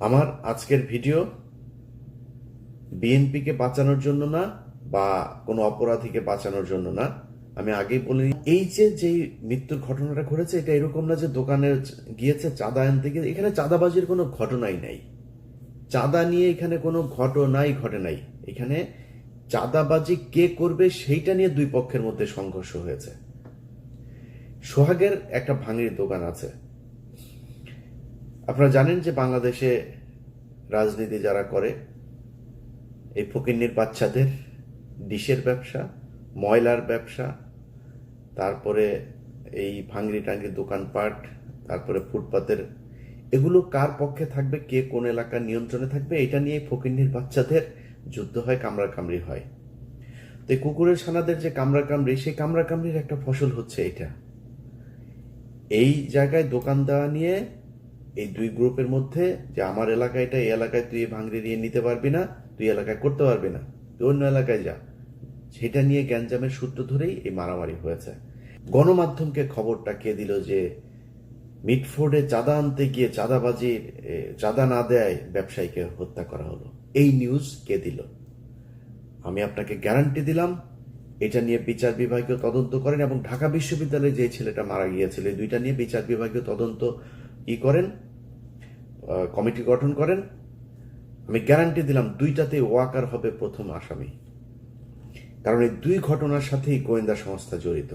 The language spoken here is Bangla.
আমার আজকের ভিডিও বিএনপিকে বাঁচানোর জন্য না বা কোনো অপরাধীকে বাঁচানোর জন্য না। আমি আগেই বলি এই যে যেই মৃত্যুর ঘটনাটা ঘটেছে, এটা এরকম না যে দোকানে গিয়েছে চাঁদা আনতে গিয়ে, এখানে চাঁদাবাজির কোনো ঘটনাই নাই। চাঁদা নিয়ে এখানে কোনো ঘটনাই ঘটে নাই। এখানে চাঁদাবাজি কে করবে সেইটা নিয়ে দুই পক্ষের মধ্যে সংঘর্ষ হয়েছে। সোহাগের একটা ভাঙির দোকান আছে। আপনারা জানেন যে বাংলাদেশে রাজনীতি যারা করে, এই ফকিন্নির বাচ্চাদের ডিশের ব্যবসা, ময়লার ব্যবসা, তারপরে এই ভাঙড়ি টাঙ্গি দোকানপাট, তারপরে ফুটপাতের, এগুলো কার পক্ষে থাকবে, কে কোন এলাকার নিয়ন্ত্রণে থাকবে, এটা নিয়ে ফকিন্নির বাচ্চাদের যুদ্ধ হয় কামড়া কামড়ি হয়। তো এই কুকুরের সানাদের যে কামড়া কামড়ি সেই কামড়া কামড়ির একটা ফসল হচ্ছে এটা। এই জায়গায় দোকান দেওয়া নিয়ে এই দুই গ্রুপের মধ্যে যে আমার এলাকায় এটা, এই এলাকায় তুই ভাঙড়ি নিয়ে নিতে পারবি না, তুই এলাকায় করতে পারবি না, তুই অন্য এলাকায় যা। সেটা নিয়ে গ্যাঞ্জামের সূত্র ধরেই এই মারামারি হয়েছে। গণমাধ্যমকে খবরটা কে দিল যে মিটফোর্ডে চাঁদা আনতে গিয়ে চাঁদাবাজির চাঁদা না দেয় ব্যবসায়ীকে হত্যা করা হলো। এই নিউজ কে দিল? আমি আপনাকে গ্যারান্টি দিলাম, এটা নিয়ে বিচার বিভাগীয় তদন্ত করেন এবং ঢাকা বিশ্ববিদ্যালয়ে যে ছেলেটা মারা গিয়েছিল দুইটা নিয়ে বিচার বিভাগীয় তদন্ত ই করেন কমিটি গঠন করেন। আমি গ্যারান্টি দিলাম দুইটাতে ওয়াকার হবে প্রথম আসামি। কারণ এই দুই ঘটনার সাথেই গোয়েন্দা সংস্থা জড়িত।